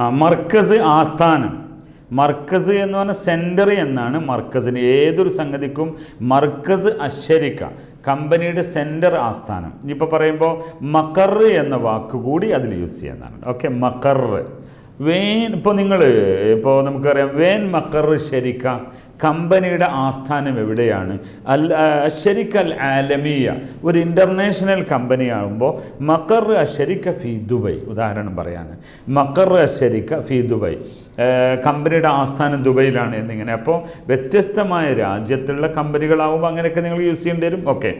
മർക്കസ് ആസ്ഥാനം. മർക്കസ് എന്ന് പറഞ്ഞാൽ സെന്റർ എന്നാണ് മർക്കസിന്. ഏതൊരു സംഗതിക്കും മർക്കസ് അശ്വരിക്ക കമ്പനിയുടെ സെന്റർ ആസ്ഥാനം. ഇനിയിപ്പോൾ പറയുമ്പോൾ മക്കർ എന്ന വാക്ക് കൂടി അതിൽ യൂസ് ചെയ്യുന്നതാണ്. ഓക്കെ മക്കർ. വേൻ ഇപ്പോൾ നിങ്ങൾ ഇപ്പോൾ നമുക്കറിയാം വേൻ മക്കർ ശരിക്ക കമ്പനിയുടെ ആസ്ഥാനം എവിടെയാണ്? അൽ അഷരിക്ക അൽ ആലമിയ ഒരു ഇന്റർനാഷണൽ കമ്പനി ആകുമ്പോൾ മക്കർ അഷരിക്ക ഫി ദുബൈ ഉദാഹരണം പറയാണ് മക്കർ അഷരിക്ക ഫി ദുബൈ. കമ്പനിയുടെ ആസ്ഥാനം ദുബൈയിലാണ് എന്നിങ്ങനെ. അപ്പോൾ വ്യത്യസ്തമായ രാജ്യത്തുള്ള കമ്പനികളാകുമ്പോൾ അങ്ങനെയൊക്കെ നിങ്ങൾ യൂസ് ചെയ്യേണ്ടി വരും. ഓക്കെ.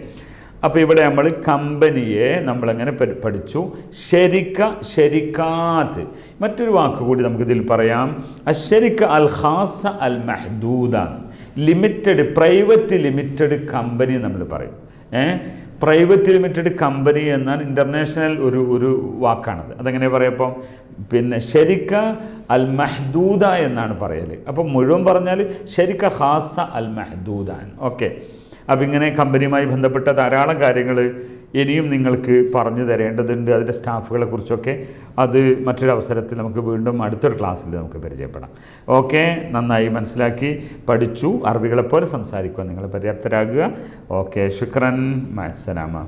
അപ്പോൾ ഇവിടെ നമ്മൾ കമ്പനിയെ നമ്മളെങ്ങനെ പഠി- പഠിച്ചു? ശരിക്ക ശരിക്കാത്ത് മറ്റൊരു വാക്ക് കൂടി നമുക്കിതിൽ പറയാം. അശരിക്ക അൽ ഖാസ അൽ മഹദൂദാണ് ലിമിറ്റഡ് പ്രൈവറ്റ് ലിമിറ്റഡ് കമ്പനി നമ്മൾ പറയും. ഏ? പ്രൈവറ്റ് ലിമിറ്റഡ് കമ്പനി എന്നാൽ ഇന്റർനാഷണൽ ഒരു ഒരു വാക്കാണത്. അതെങ്ങനെ പറയപ്പോൾ പിന്നെ ശരിക്ക അൽ മെഹദൂദ എന്നാണ് പറയൽ അപ്പോൾ മുഴുവൻ പറഞ്ഞാൽ ശരിക്ക ഹാസ അൽ മെഹദൂദാൻ ഓക്കെ. അപ്പം ഇങ്ങനെ കമ്പനിയുമായി ബന്ധപ്പെട്ട ധാരാളം കാര്യങ്ങൾ ഇനിയും നിങ്ങൾക്ക് പറഞ്ഞു തരേണ്ടതുണ്ട്. അതിന്റെ സ്റ്റാഫുകളെ കുറിച്ചൊക്കെ അത് മറ്റൊരവസരത്തിൽ നമുക്ക് വീണ്ടും അടുത്തൊരു ക്ലാസ്സിൽ നമുക്ക് പരിചയപ്പെടാം. ഓക്കെ നന്നായി മനസ്സിലാക്കി പഠിച്ചു അറബികളെപ്പോലെ സംസാരിക്കുക നിങ്ങൾ പര്യാപ്തരാകുക. ഓക്കെ ശുക്രൻ മസലാമ